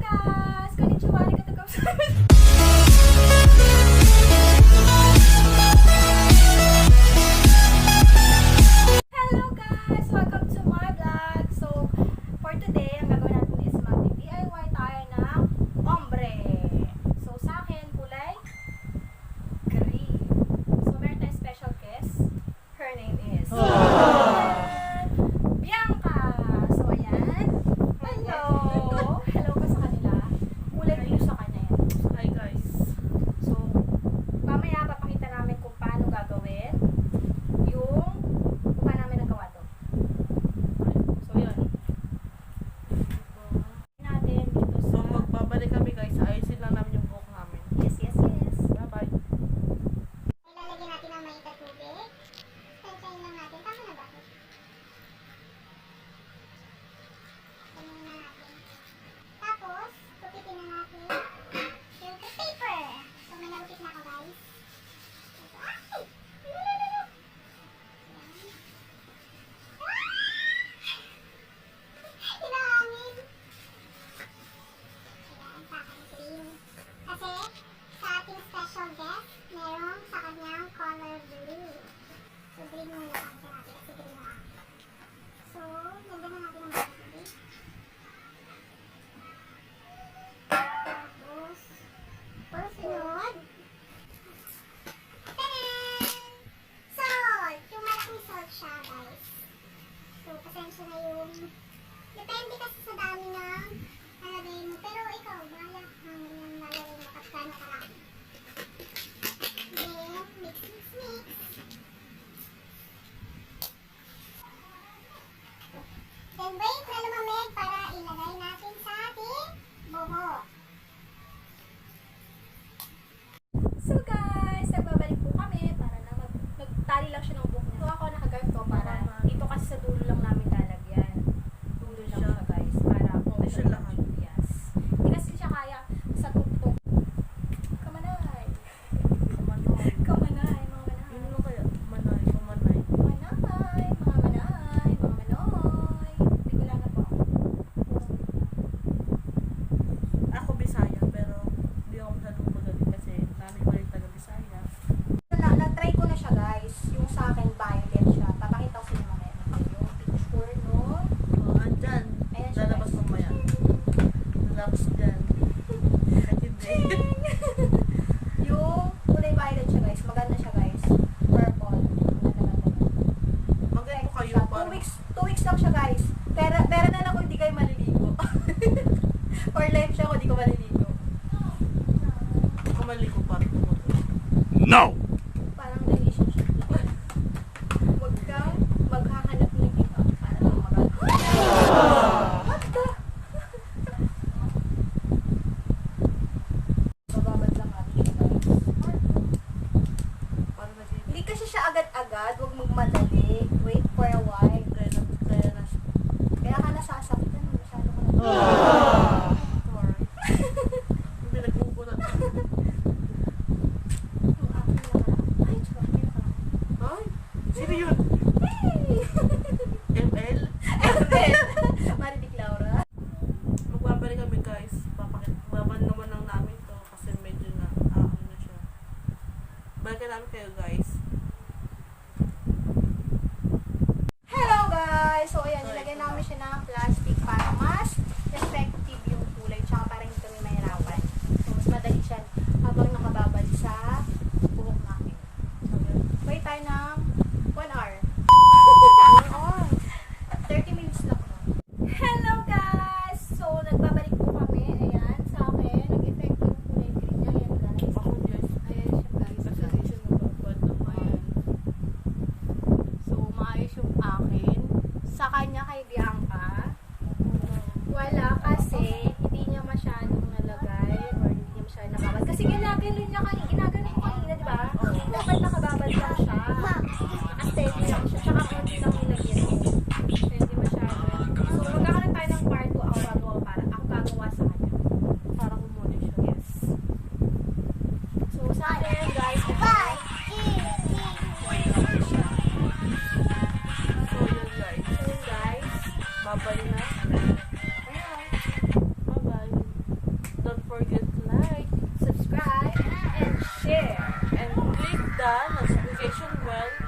guys! Konnichiwa! Arigatou gozaimasu! Hintayin lang natin. Tama na ba? Hintayin na natin. Tapos, tupitin na natin. Then wait Pera, pera na lang kung hindi kayo maliligo. Or life siya kung hindi ko maliligo. Hindi ko maliligo pa. No! Parang relationship lang. Huwag ng iba para lang magagawa. What the? Bababad lang natin siya guys. Hindi kasi siya agad-agad. Huwag magmadali. Wait for a while. Ah! Pinagkuko na. Ay, sino yun? ML? ML. Marinig Laura. Magbabalik kami guys. Papakilaban naman lang namin to kasi medyo na aano na siya. Balikan namin kayo guys. Hello guys! So ayan, nilagay namin siya ng plastic. like, subscribe, and share, and click the notification bell